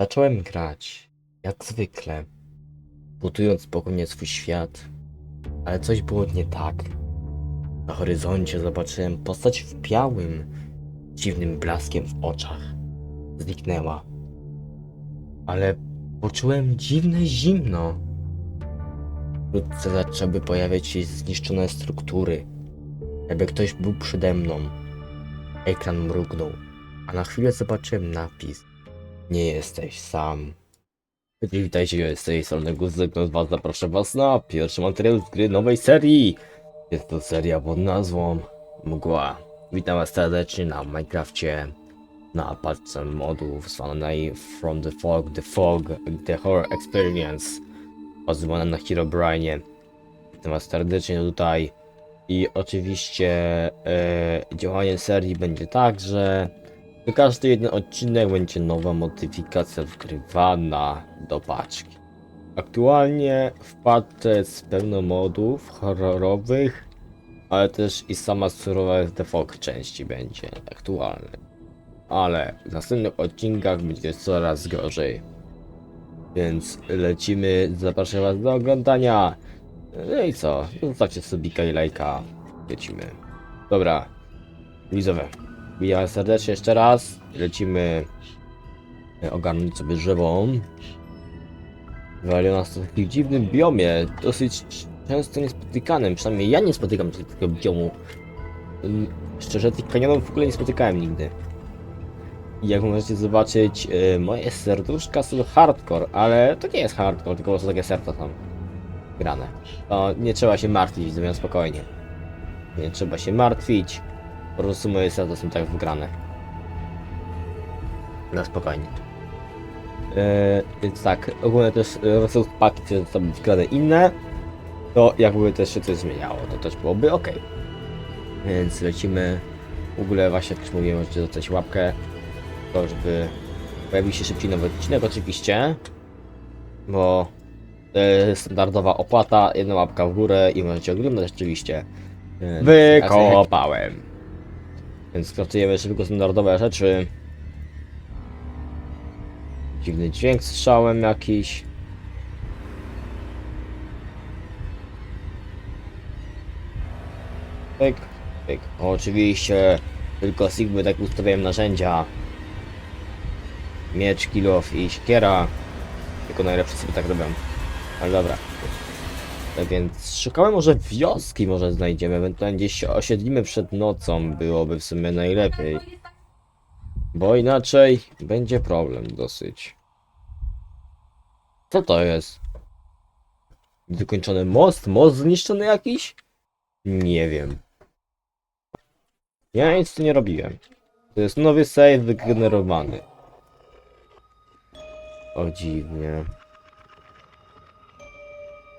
Zacząłem grać, jak zwykle, budując spokojnie swój świat, ale coś było nie tak. Na horyzoncie zobaczyłem postać w białym, dziwnym blaskiem w oczach. Zniknęła. Ale poczułem dziwne zimno. Wkrótce zaczęły pojawiać się zniszczone struktury, jakby ktoś był przede mną. Ekran mrugnął, a na chwilę zobaczyłem napis. Nie jesteś sam. Witajcie, ja jestem strony Guzek, was zapraszam was na pierwszy materiał z gry nowej serii. Jest to seria pod nazwą Mgła. Witam was serdecznie na Minecrafcie, na paczce modów zwanej From the Fog, The Fog, The Horror Experience, bazowana na Herobrine. Witam was serdecznie tutaj. I oczywiście e, działanie serii będzie tak, że każdy jeden odcinek będzie nowa modyfikacja wgrywana do paczki. Aktualnie w paczce jest pełno modów horrorowych, ale też i sama surowa The Fog części będzie aktualny. Ale w następnych odcinkach będzie coraz gorzej. Więc lecimy, zapraszam was do oglądania. No i co? Zostawcie subika i lajka. Lecimy. Dobra. Widzowie. Witam serdecznie jeszcze raz. Lecimy e, ogarnąć sobie żywą. Wali nas w takim dziwnym biomie, dosyć często niespotykanym. Przynajmniej ja nie spotykam takiego biomu. Ym, Szczerze, tych kanionów w ogóle nie spotykałem nigdy. I jak możecie zobaczyć, e, moje serduszka są hardcore, ale to nie jest hardcore, tylko prostu takie serca tam grane. To nie trzeba się martwić, zamiast spokojnie. Nie trzeba się martwić. Po prostu moje serca są tak wgrane. Na spokojnie. Eee, więc tak, ogólnie też e, resource paki czy są wgrane inne, to jakby też się coś zmieniało, to też byłoby ok. Więc lecimy. W ogóle właśnie jak już mówiłem, możecie dostać łapkę, to żeby pojawił się szybciej nowy odcinek oczywiście, bo to jest standardowa opłata, jedna łapka w górę i możecie oglądać oczywiście. Więc- Wykopałem. Więc skraftujemy szybko standardowe rzeczy. Dziwny dźwięk słyszałem jakiś. Pyk, pyk. Oczywiście tylko Sigmy tak ustawiałem narzędzia. Miecz, kilof i siekiera. Tylko najlepsze sobie tak robią. Ale dobra. Więc szukałem może wioski może znajdziemy, ewentualnie gdzieś się osiedlimy przed nocą, byłoby w sumie najlepiej. Bo inaczej będzie problem dosyć. Co to jest? Wykończony most? Most zniszczony jakiś? Nie wiem. Ja nic tu nie robiłem. To jest nowy save wygenerowany. O dziwnie.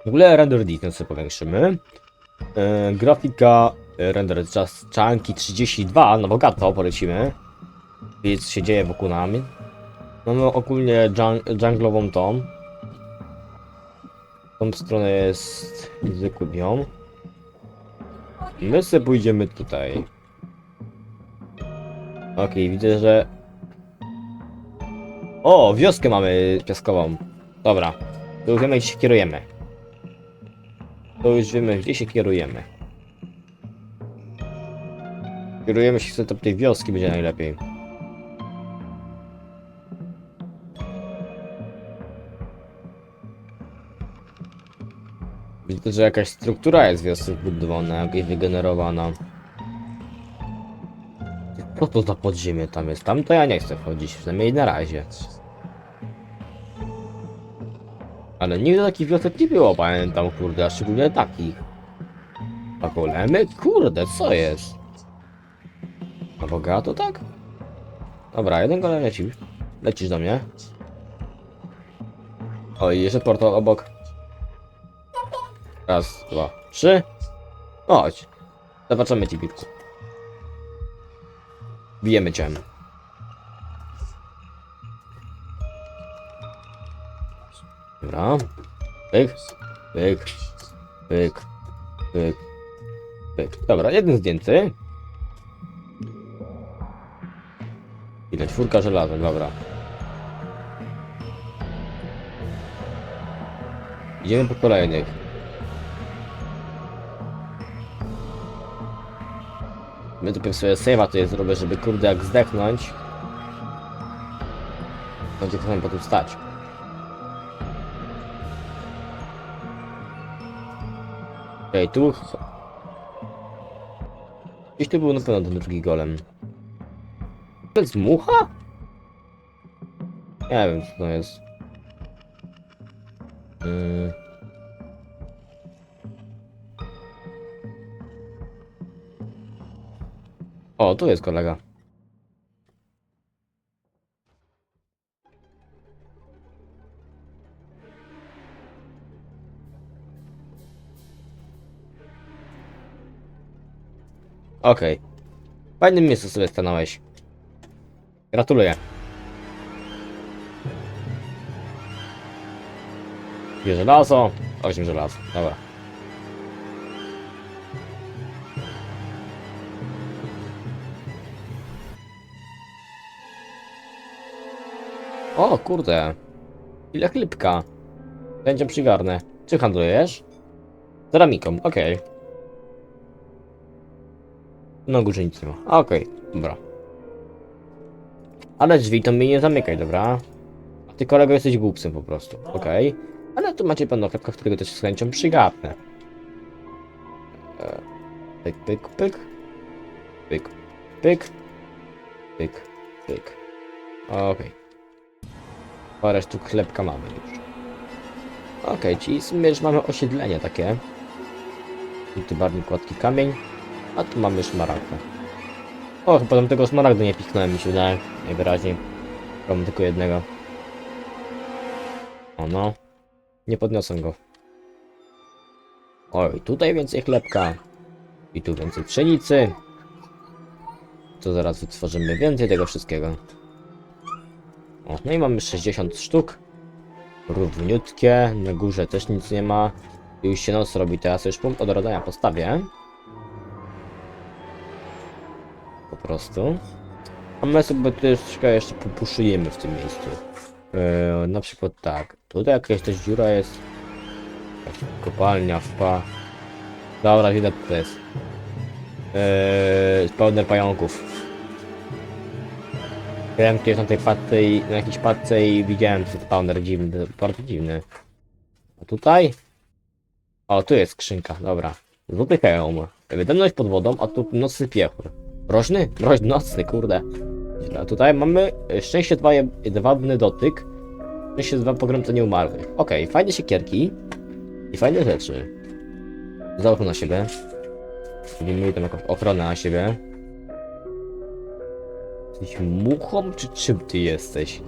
W ogóle render distance powiększymy. E, grafika e, render just chunky 32, no bogato polecimy. Co się dzieje wokół nami. Mamy ogólnie dżung dżunglową tą. Tą stronę jest zwykły biom. My sobie pójdziemy tutaj. Okej, widzę, że... O, wioskę mamy piaskową. Dobra, to wiemy gdzie się kierujemy. To już wiemy, gdzie się kierujemy. Kierujemy się do tej wioski, będzie najlepiej. Widzę, że jakaś struktura jest w wiosce wbudowana, jakaś wygenerowana. Co to za podziemie tam jest? Tam to ja nie chcę wchodzić, przynajmniej na razie. Ale nigdy takich wiosek nie było, pamiętam, kurde, a szczególnie takich. A golemy? Kurde, co jest? A bogato tak? Dobra, jeden golem leci. Lecisz do mnie. Oj, jeszcze portal obok. Raz, dwa, trzy. Chodź. Zobaczymy ci bitku. Bijemy cię. Dobra. Pyk, pyk, pyk, pyk, pyk. Dobra, jeden zdjęty. Ile? Czwórka żelazem, dobra. Idziemy po kolejnych. My tu sobie save'a jest zrobię, żeby kurde jak zdechnąć. Będzie chcemy potem stać. Okej, tu... Gdzieś tu był na pewno ten drugi golem. To jest mucha? Nie wiem co to jest. Yy... O, tu jest kolega. Okej. W fajnym miejscu sobie stanąłeś. Gratuluję. Dwie żelazo, osiem żelazo. Dobra. O, kurde. Ile chlipka. Będzie przygarnę. Czy handlujesz? Ceramiką, okej. Na górze nic nie ma. Okej, dobra. Ale drzwi to mnie nie zamykaj, dobra? A ty kolego jesteś głupcem po prostu, okej. Ale tu macie pewno chlebka, którego też z chęcią przygarnę. E, Pyk, pyk, pyk. Pyk, pyk. Pyk, pyk. Okej. Parę sztuk chlebka mamy już. Okej, czyli w sumie już mamy osiedlenie takie. I tu bardziej kładki kamień. A tu mamy szmaragda. O, chyba tam tego smaragdu nie piknąłem, mi się wydaje. Najwyraźniej. Mam tylko jednego. O no. Nie podniosę go. Oj, tutaj więcej chlebka. I tu więcej pszenicy. To zaraz wytworzymy więcej tego wszystkiego. O, no i mamy 60 sztuk. Równiutkie. Na górze też nic nie ma. Już się noc robi, teraz już punkt odrodzenia postawię. Po prostu. A my sobie troszkę jeszcze popuszujemy w tym miejscu. Yy, na przykład tak. Tutaj jakaś też dziura jest. Kopalnia, wpa. Dobra, widać to jest. Yy, pająków. Byłem kiedyś na tej patce i na jakiejś patce i widziałem ten spawner dziwny, bardzo dziwny. A tutaj? O, tu jest skrzynka, dobra. Złoty hełm. Wydajność pod wodą, a tu nocny piechur. Mroźny? Mroźny, nocny, kurde. Źle. Tutaj mamy e, szczęście dwa, jedwabny dotyk. Szczęście dwa pogromcenie umarłych. Okej, fajne siekierki. I fajne rzeczy. Załóżmy na siebie. Zrobimy tam jakąś ochronę na siebie. Jesteś muchą, czy czym ty jesteś?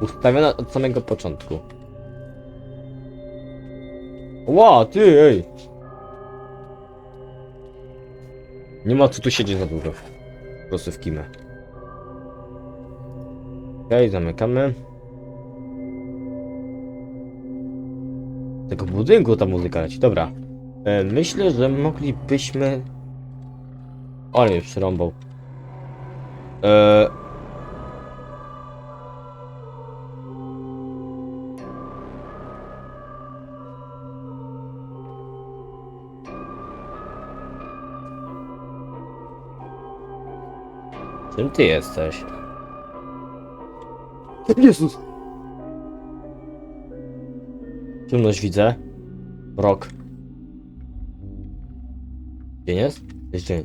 Ustawiona od samego początku. Ła, ty, ej! Nie ma co tu siedzieć za długo. Po prostu w kimę. Okej, zamykamy. Z Tego budynku ta muzyka leci, dobra. E, myślę, że moglibyśmy... Ale już przerąbał. E... Czym ty jesteś? Jezus! Ciemność widzę. Rok. Dzień jest? Jest dzień.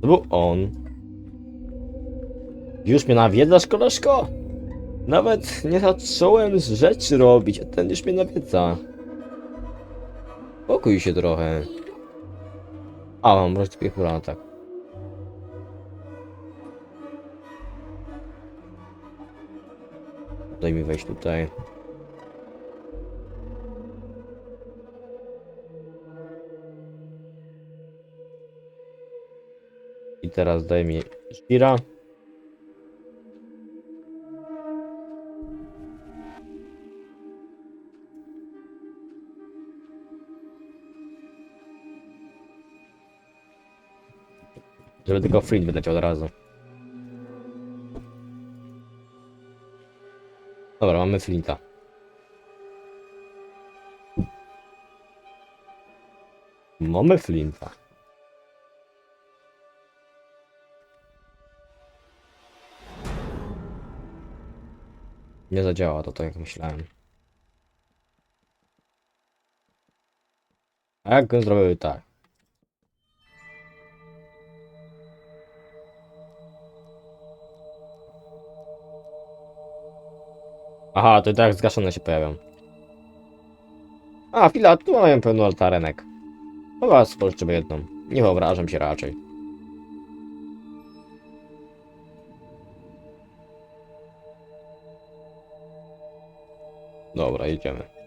To był on. Już mnie nawiedzasz, koleżko? Nawet nie zacząłem rzeczy robić, a ten już mnie nawiedza. Pokój się trochę. A, mam no tak. Daj mi wejść tutaj. I teraz daj mi szpira. Żeby tylko flint wyleciał od razu. Dobra, mamy flinta. Mamy flinta. Nie zadziała to tak jak myślałem. A jak go zrobiły tak? Aha, to tak zgaszone się pojawią. A, chwila, tu mają pełno altarenek. Chyba spożyczymy jedną. Nie wyobrażam się raczej. Dobra, idziemy.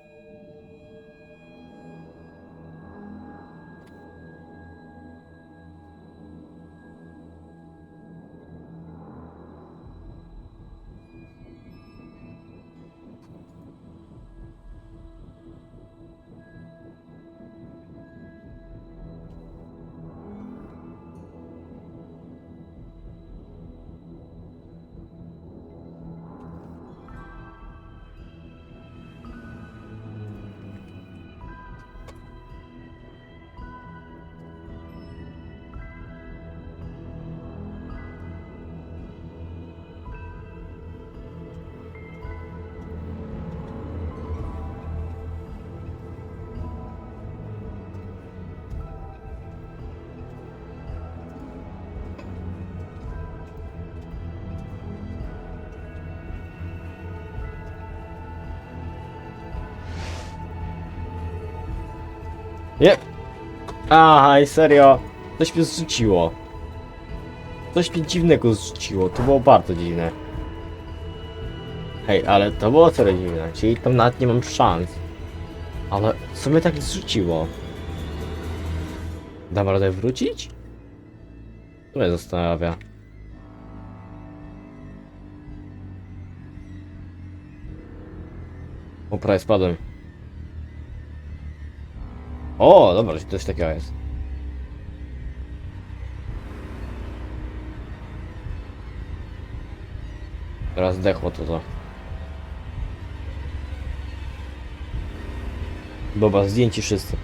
Nie. Aha, serio. Coś mnie zrzuciło. Coś mnie dziwnego zrzuciło. To było bardzo dziwne. Hej, ale to było serio dziwne. Czyli tam nawet nie mam szans. Ale co mnie tak zrzuciło? Dam radę wrócić? To mnie zastanawia. O, prawie spadłem. O, dobra, że coś takiego jest. Teraz zdechło to to. Boba, zdjęci wszyscy.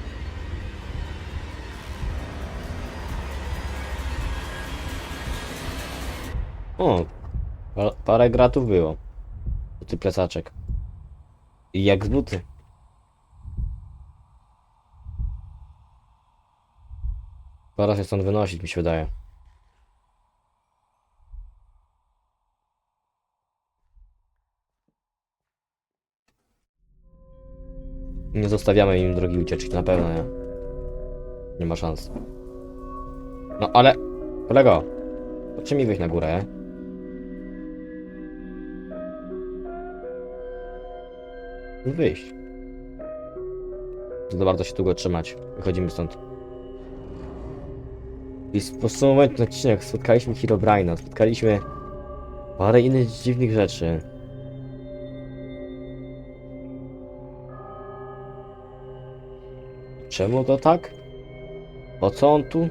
O, pa- parę gratów było. Ty plecaczek. I jak z buty. Pora się stąd wynosić, mi się wydaje. Nie zostawiamy im drogi ucieczki, na pewno nie. Nie ma szans. No ale... Kolego! Proszę mi wyjść na górę. Wyjść. Za bardzo się długo trzymać. Wychodzimy stąd. I w podsumowując ten odcinek, spotkaliśmy Herobrine'a, spotkaliśmy parę innych dziwnych rzeczy. Czemu to tak? Po co on tu?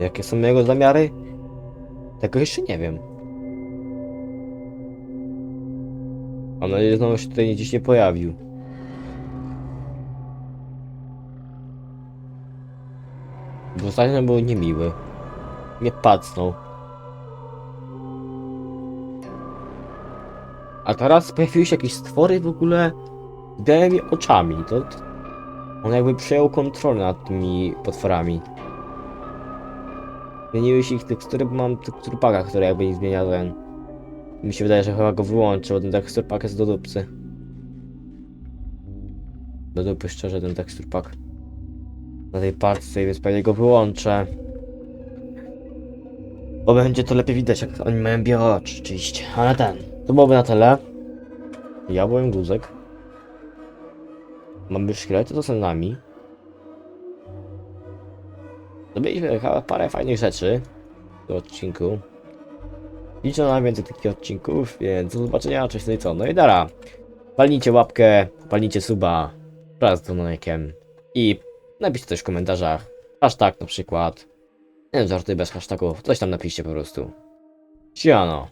Jakie są jego zamiary? Tego jeszcze nie wiem. Mam nadzieję, że znowu się tutaj gdzieś nie pojawił. Ostatnio był niemiły. Nie pacnął. A teraz pojawiły się jakieś stwory w ogóle z białymi oczami. To. On jakby przejął kontrolę nad tymi potworami. Zmieniły się ich tekstury, bo mam teksturpaka, który jakby nie zmienia. Mi się wydaje, że chyba go wyłączył, ten teksturpak jest do dupcy. Do dupy szczerze ten teksturpak na tej parce, więc pewnie go wyłączę. Bo będzie to lepiej widać, jak oni mają białe oczy, oczywiście. Ale ten, to byłoby na tyle. Ja byłem Guzek. Mamy szkielety to są nami. Zrobiliśmy chyba parę fajnych rzeczy w tym odcinku. Liczę na więcej takich odcinków, więc do zobaczenia, cześć, no i co? No i dara. Palnijcie łapkę, palnijcie suba wraz z dzwonkiem i napiszcie coś w komentarzach. Hashtag na przykład. Nie wiem, żarty bez hashtagów, coś tam napiszcie po prostu. Siano.